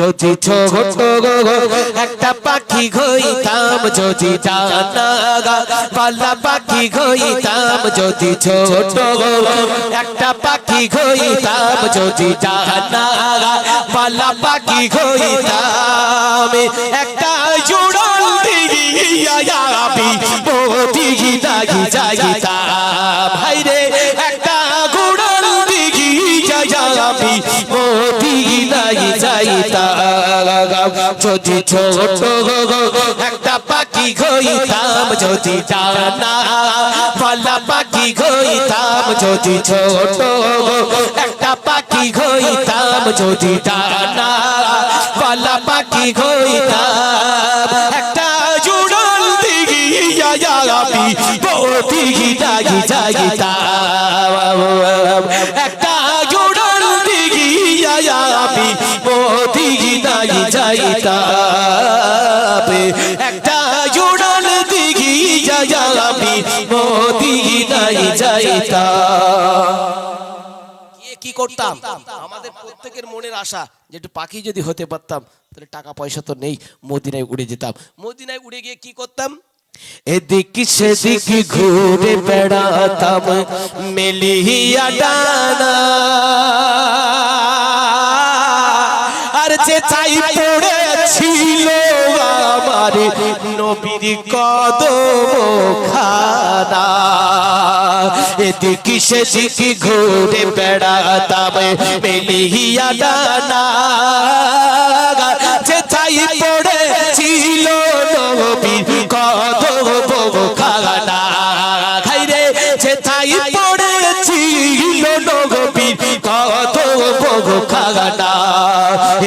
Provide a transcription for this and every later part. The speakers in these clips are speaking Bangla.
যদি একটা পাখি হইতাম যদি পাল্লা পাখি যদি ছোট একটা পাখি হইতাম যদি পাল্লা পাখি একটা জোড়াল যাইতাম ভাইরে যাইতাম যদি ছোট একটা পাখি হইতাম যদি ডানা পাল্লা পাখি হইতাম যদি ছোট একটা পাখি হইতাম যদি ডানা পাল্লা পাখি হইতাম একটা জুড়াল একটা যাবি লাগি যাইতাম কি করতাম? আমাদের প্রত্যেকের মনের আশা যে একটু পাখি যদি হতে পারতাম তাহলে টাকা পয়সা তো নেই মদিনায় উড়ে যেতাম। মদিনায় উড়ে গিয়ে কি করতাম? এদিক সেদিক ঘুরে বেড়াতাম মেলিয়া ডানা। আর যে চাই পড়েছিল আমার নবীর কদম খানা। কিসে সেদিক ঘুরে বেড়াতাম মেলিয়া ডানা।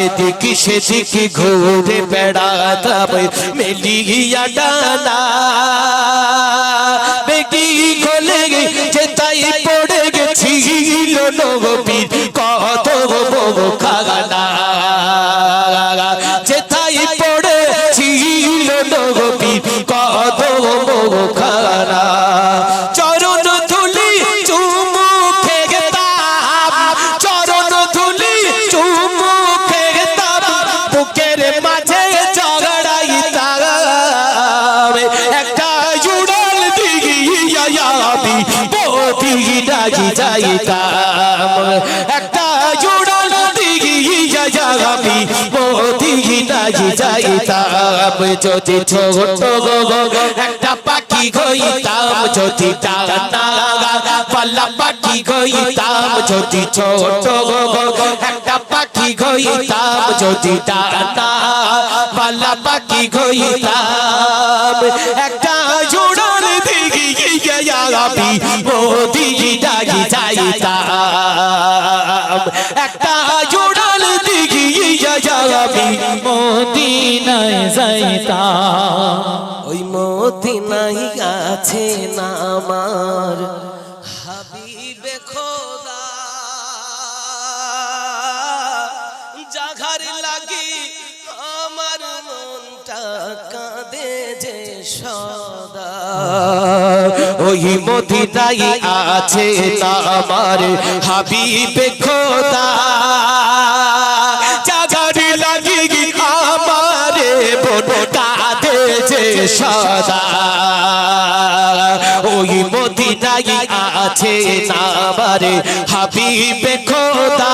এদিকে সেদিকে ঘুরে বেড়াতাম মেলিয়া ডানা। বেটি খোলে যে তাই পড়ে গেছি। নবীর দিঘি ডাকি যাইতাম একটা জুড়াল দিঘি যাবি দিঘি ডাকি যাইতাম যদি ছোট একটা পাখি হইতাম যদি ডানা পাল্লা পাখি হইতাম যদি ছোট একটা পাখি হইতাম যদি ডানা পাল্লা পাখি হইতাম একটা জোড়াল দিঘি দিঘি ডাকি যাইতাম একটা জোড়াল দিঘি যাবি মদিনায় যাইতাম ওই মদিনাই আছে না আমার। কাঁদে যে সদা। ওই মদিনাই আছে আমার হাবিবে খোদা। জাঘার লাগি আমারে বন কাঁদে যে সদা। ওই মদিনাই আছে নামারে হাবিবে খোদা।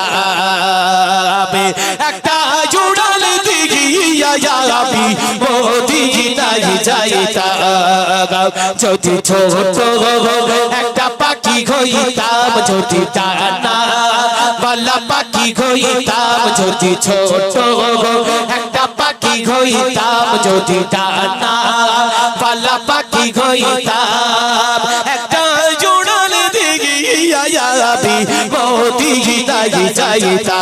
যাইতাম যদি ছোট একটা পাখি হইতাম যদি ডানা, বালা পাখি হইতাম যদি ছোট একটা পাখি হইতাম যদি ডানা, বালা পাখি হইতাম একটা জোড়াল দিঘি যাবি মোদি মদিনায় যাইতাম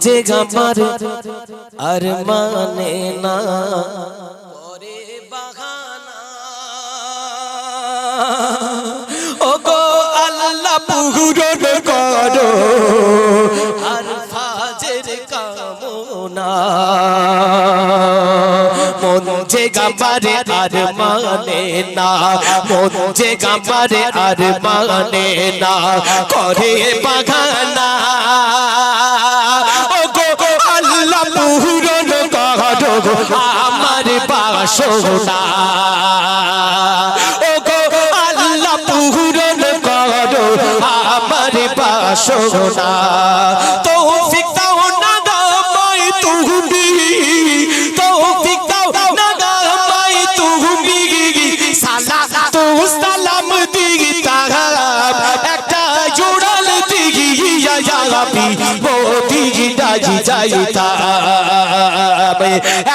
যে গামার আর মানে না। করে বাহানা। ও গো আল্লাহ পুরন করো। আর ফাজের কামনা। মন যে গামারে আর মানে না। মন যে গামারে আর মানে না। করে বাগানা পূরণ করো আমার বাসনা ও গো আল্লাহ পূরণ করো আমার বাসনা তৌফিক দাও না গামাই তুমি দাজি যাইতাম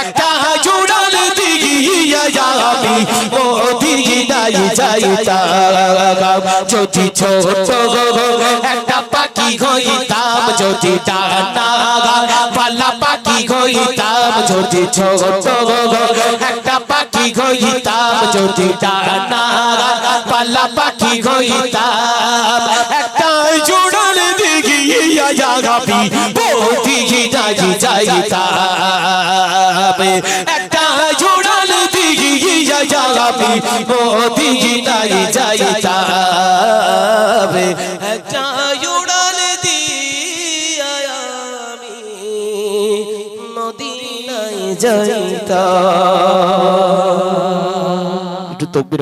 একটা জোড়াল দিগিয়া যাবি মোদি দাজি যাইতাম যদি ছোট একটা পাখি হইতাম, যদি ডানা পালা পাখি হইতাম, যদি ছোট একটা পাখি হইতাম, যদি ডানা পালা পাখি হইতাম, একটা দিগিয়া যাবি বৌদি দাজি যাইতাম একটা জোড়াল দিঘি দিগিয়া যাবি বৌদি দাজি যাইতাম একটা জোড়াল দিয়া মদিনায় যাইতাম। একটু তকবির